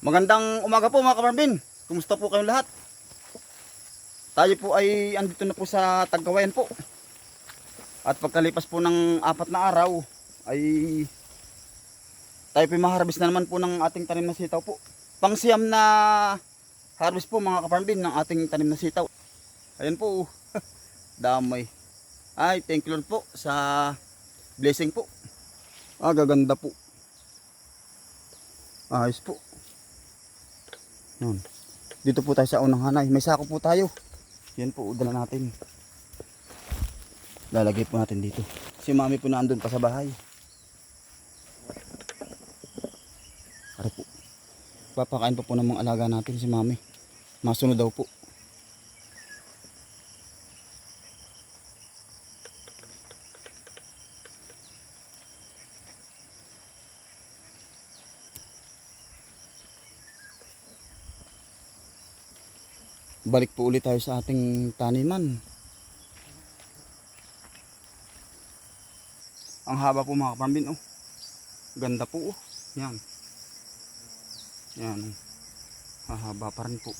Magandang umaga po mga kaparambin. Kumusta po kayong lahat? Tayo po ay andito na po sa Tagkawayan po. At pagkalipas po ng apat na araw ay tayo po maharvest na naman po ng ating tanim na sitaw po. Pangsiyam na harvest po mga kaparambin ng ating tanim na sitaw. Ayan po. Damay. Ay, thank you Lord po sa blessing po. Ah, gaganda po. Ayos po. Yan. Dito po tayo sa unang hanay. May sako po tayo. Yan po, dala natin. Lalagay po natin dito. Si mami po nandun pa sa bahay. Ari po. Papakain pa po ng mga alaga natin si mami. Masunod daw po. Balik po ulit tayo sa ating taniman. Ang haba po mga kapambin oh. Ganda po oh. Yan. Yan. oh. Hahaba pa rin po.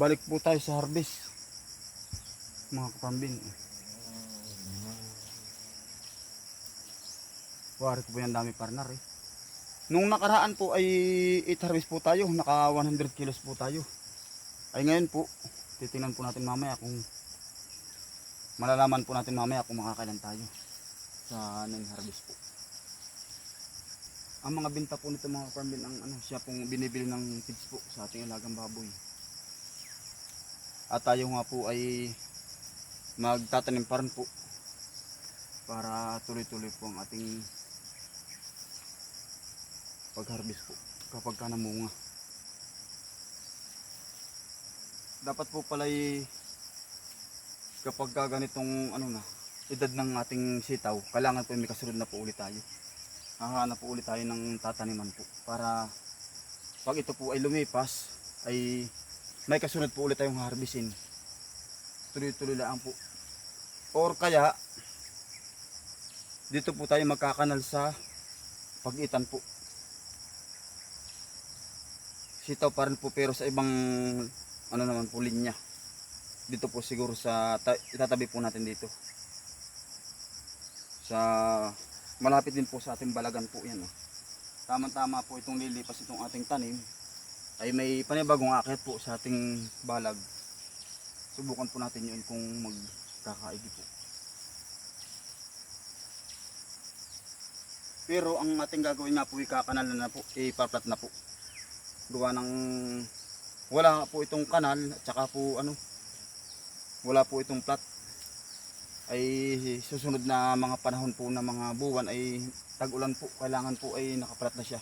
Balik po tayo sa harvest. Mga kapambin. Wari ko po yan dami partner eh. Nung nakaraan po ay 8 harvest po tayo. Naka 100 kilos po tayo. Ay ngayon po, titingnan po natin mamaya kung malalaman po natin mamaya kung makakailan tayo sa 9 harvest po. Ang mga binta po nito mga farm ang ano, siya pong binibili ng feeds po sa ating alagang baboy. At tayo nga po ay magtatanim pa rin po para tuloy-tuloy po ang ating pag-harvest po kapag ka namunga. Dapat po pala kapag ka ganitong ano na edad ng ating sitaw, kailangan po may kasunod na po ulit tayo. Hahanap po ulit tayo ng tataniman po para pag ito po ay lumipas ay may kasunod po ulit tayong harvestin. Tuloy-tuloy lang po. Or kaya dito po tayo magkakanal sa pagitan po sitaw pa rin po pero sa ibang ano naman po linya. Dito po siguro sa ta- itatabi po natin dito. Sa malapit din po sa ating balagan po yan oh. tama tama po itong lilipas itong ating tanim. Ay may panibagong akit po sa ating balag. Subukan po natin yun kung magkakaigi po. Pero ang ating gagawin nga po ikakanal na po, ipaplat na po. Gawa ng wala po itong kanal at saka po ano wala po itong plat. Ay susunod na mga panahon po na mga buwan ay tag-ulan po kailangan po ay nakaplat na siya.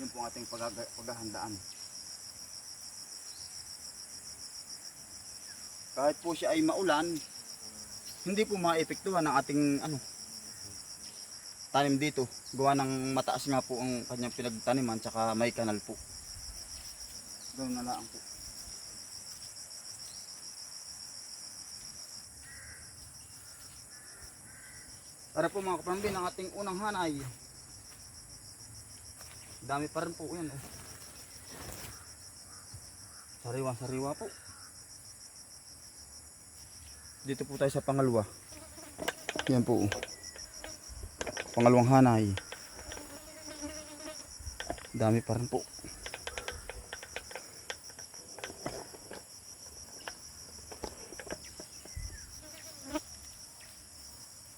Yun po ang ating paghahandaan. Kahit po siya ay maulan hindi po maepektuhan ng ating ano tanim dito. Gawa ng mataas nga po ang kanyang pinagtaniman tsaka may kanal po. Doon na lang po. Para po mga kapambin ang ating unang hanay. Dami pa rin po yan. Oh. Sariwa sariwa po. Dito po tayo sa pangalawa. Yan po. oh pangalawang hanay. Dami pa rin po.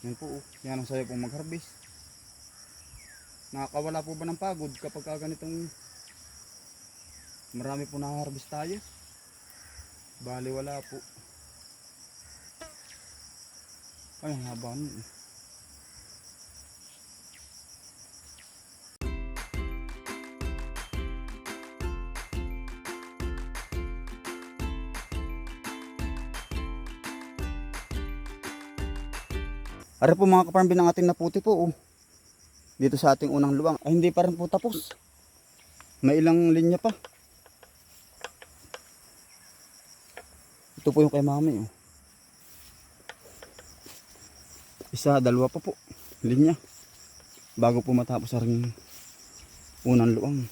Yan po oh. yan ang saya pong mag harvest nakakawala po ba ng pagod kapag ka ganitong marami po na harvest tayo? Bali wala po. Ay haba nun eh. Ari po mga kaparambin ng ating naputi po. Oh. Dito sa ating unang luwang. Ay hindi pa rin po tapos. May ilang linya pa. Ito po yung kay mami. Oh. Isa, dalawa pa po. Linya. Bago po matapos ang unang luang.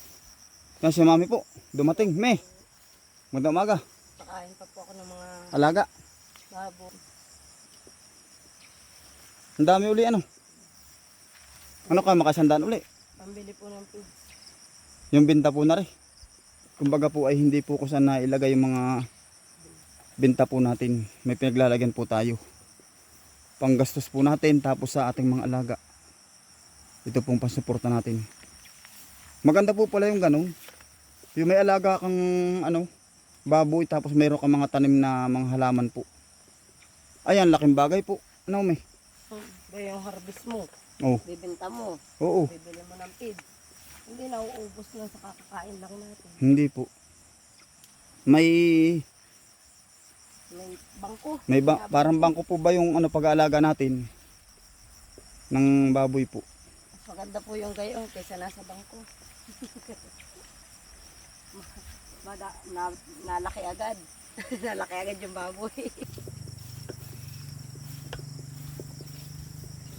Yan si mami po. Dumating. Me. Magandang umaga. Pakain pa po ako ng mga Alaga. babo. Ang dami uli ano. Ano ka makasandaan uli? Pambili po ng feed. Yung binta po na rin. Kumbaga po ay hindi po ko sana ilagay yung mga binta po natin. May pinaglalagyan po tayo. Panggastos po natin tapos sa ating mga alaga. Ito pong pasuporta natin. Maganda po pala yung ganun. Yung may alaga kang ano, baboy tapos mayroon kang mga tanim na mga halaman po. Ayan, laking bagay po. Ano may? Ba yung harvest mo, Oh, bibenta mo, oo. bibili mo ng feed. Hindi na uubos na sa kakakain lang natin. Hindi po. May May bangko. May ba, parang bangko po ba yung ano pag-aalaga natin ng baboy po? Mas maganda po yung gayon kaysa nasa bangko. Mada, na, nalaki agad. nalaki agad yung baboy.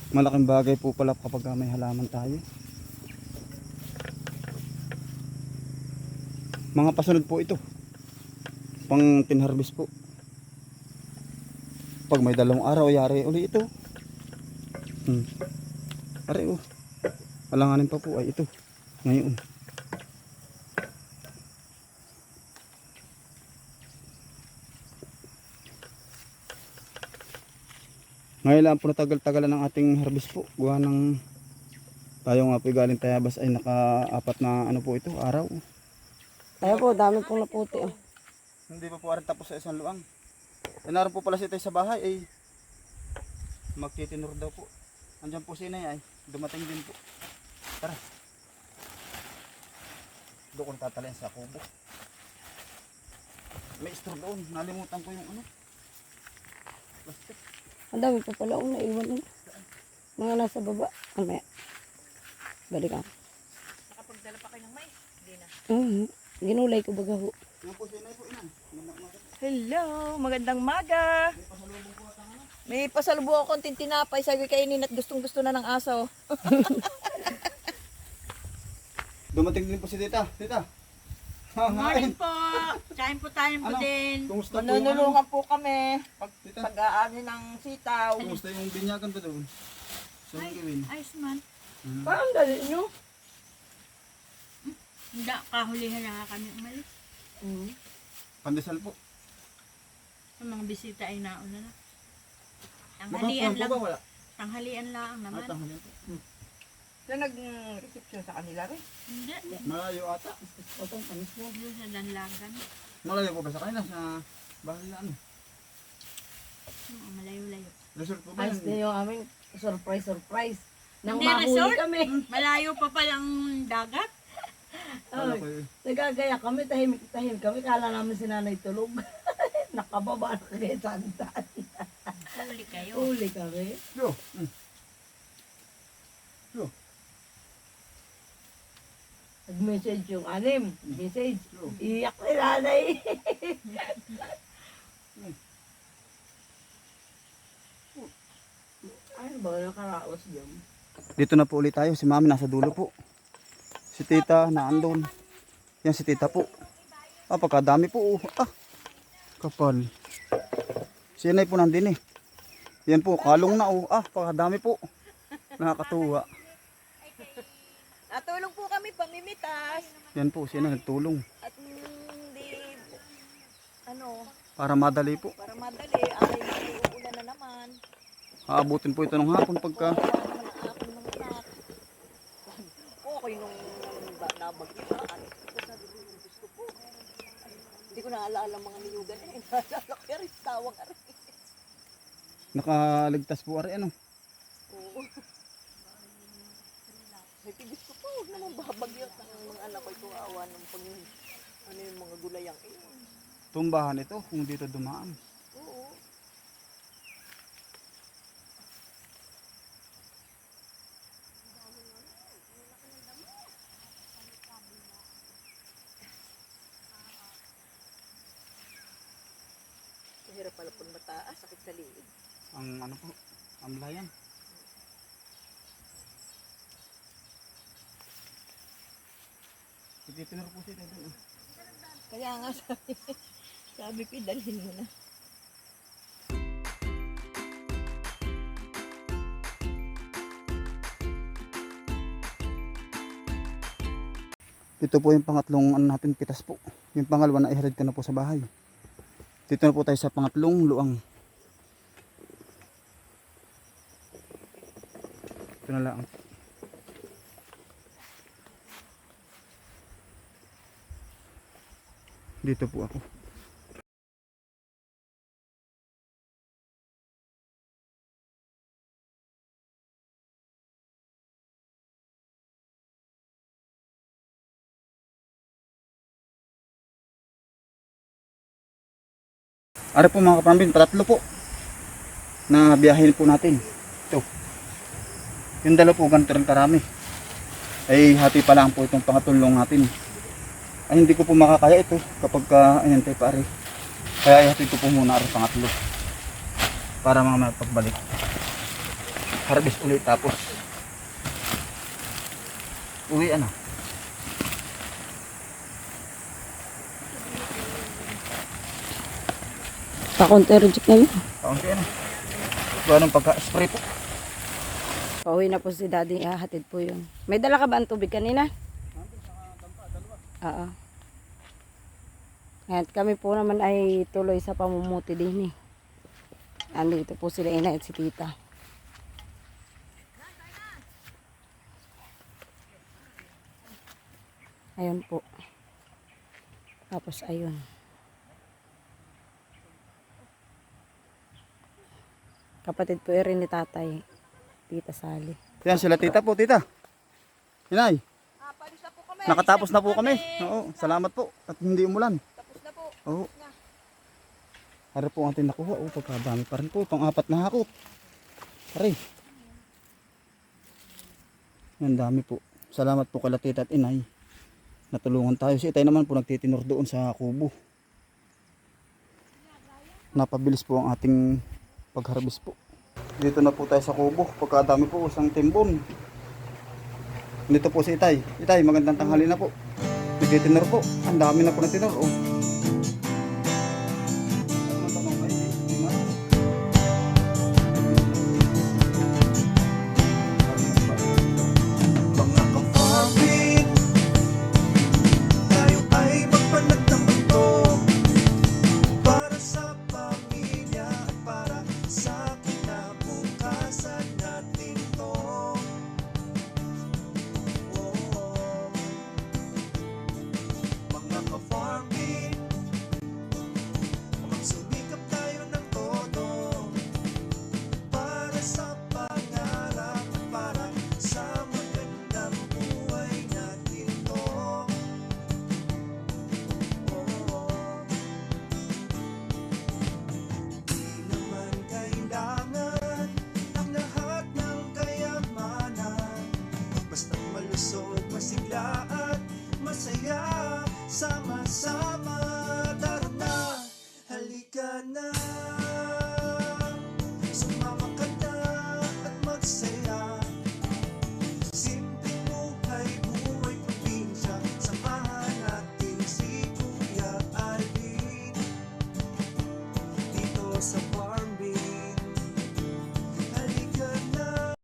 Malaking bagay po pala kapag may halaman tayo. Mga pasunod po ito. Pang tinharvest po. Pag may dalawang araw, yari uli ito. Hmm. Ari oh. Alanganin pa po ay ito. Ngayon. Ngayon lang po natagal-tagalan ng ating harvest po. Gawa ng tayo nga po galing tayabas ay naka-apat na ano po ito, araw. Ayun po, dami pong naputi. Oh. Hindi pa po rin tapos sa isang luang. E naroon po pala si tayo sa bahay ay magtitinor daw po. Andiyan po si inay ay dumating din po. Tara. Doon ko tatalayan sa kubo. May store doon. Nalimutan ko yung ano. Plastic. Ang dami pa pala akong naiwan. oh. Mga nasa baba. Mamaya. Balik ako. Nakapagdala pa kayo ng mais? Hindi na. Mhm. Ginulay ko baga ho. Hello, magandang maga. May pasalubong akong tintinapay, sabi kainin at gustong gusto na ng aso. Dumating din po si tita. Tita. Ha, Morning po. Kain po tayo po Ano? din. Kumusta po? Manunulungan po kami. Pag Tita. pag-aani ng sitaw. Kumusta yung binyagan pa doon? Saan yung gawin? Ayos man. Hmm. Parang dali nyo. Hindi, kahulihan na nga kami umalis. Mhm. Pandesal po. Ang mga bisita ay nauna na. Tanghalian lang. ba? Wala. Tanghalian lang naman. Ah, tanghalian po. Na nag-reception sa kanila rin? Hindi. Malayo ata. Otong panis mo. Doon sa Danlagan. Malayo po ba sa kanila? Sa bahay na ano? Oo, malayo-layo. Resort po ba Ayos na yun? yung aming surprise, surprise. Nang Hindi, mahuli resort? kami. Malayo pa palang dagat. Ay, ko eh. nagagaya kami, tahimik tahimik kami. Kala namin si nanay tulog. Nakababa na kagaya sandaan. Huli kayo. Uli kami. Yo. Mm. Yo. Nag-message yung anim. Message. Iyak ni nanay. Ano ba nakaraos dyan? Dito na po ulit tayo. Si mami nasa dulo po. Si tita na andun. Yan si tita po. Ah, pagkadami po. oh. Ah, kapal. Si inay po nandun eh. Yan po, kalong na oh. Ah, pagkadami po. Nakakatuwa. Natulong po kami pamimitas. Yan po, si inay nagtulong. At hindi, ano, Para madali po. para madali. Ay, uulan na naman. Aabutin po ito ng hapon pagka Wala naman ang aking mga anak. Okay nung ba- nabagyo na. Ano, ko sabi ko, Diyos ko po. Hindi ko naalala ang mga niyugan eh. Naalala ko rin, tawag ka rin. nakaligtas po ari ano. Oo. Sabi ko, Diyos ko po, huwag naman babagyo ang mga anak ko ito awa ng pag, ano yung mga gulayang eh. Tumbahan ito kung dito dumaan. Oo. Mahirap pala pag mataas, sakit sa liig. Ang ano po, amlayan. Ititinor po siya doon. ah. Kaya nga sabi, sabi ko, dalhin mo na. Ito po yung pangatlong ano natin pitas po. Yung pangalawa na iharid ko na po sa bahay. Dito na po tayo sa pangatlong luang. Ito na lang. Dito po ako. Ano po mga kapambin, patatlo po na biyahin po natin. Ito. Yung dalawa po ganito rin karami. Ay hati pa lang po itong pangatulong natin. Ay hindi ko po makakaya ito kapag ka, ayan tayo pare. Kaya ihatid ko po muna ang pangatlo. Para mga mapagbalik. Harvest ulit tapos. Uwi ano. Pakonti reject na yun. Kaunti ano. Ganun pagka-spray po. Pauwi na po si daddy. Hahatid po yun. May dala ka ba ang tubig kanina? Oo. At kami po naman ay tuloy sa pamumuti din eh. Andito po sila ina at si tita. Ayun po. Tapos ayun. Kapatid po rin ni tatay. Tita Sally. Yan sila tita po, tita. Inay, Ah, palis na po kami. nakatapos na po kami. Oo, salamat po. At hindi umulan. Tapos na po. Ating nakuha. Oo, pagkadami pa rin po. Pang apat na hakot. Aray. Ang dami po. Salamat po kala tita at inay. Natulungan tayo. Si itay naman po nagtitinor doon sa kubo. Napabilis po ang ating pagharvest po. Dito na po tayo sa kubo. Pagkadami po, isang timbon. Dito po si Itay. Itay, magandang tanghali na po. Nagtitinor po. Ang dami na po na tinor. Oh. Magsimula masaya. Sama-sama.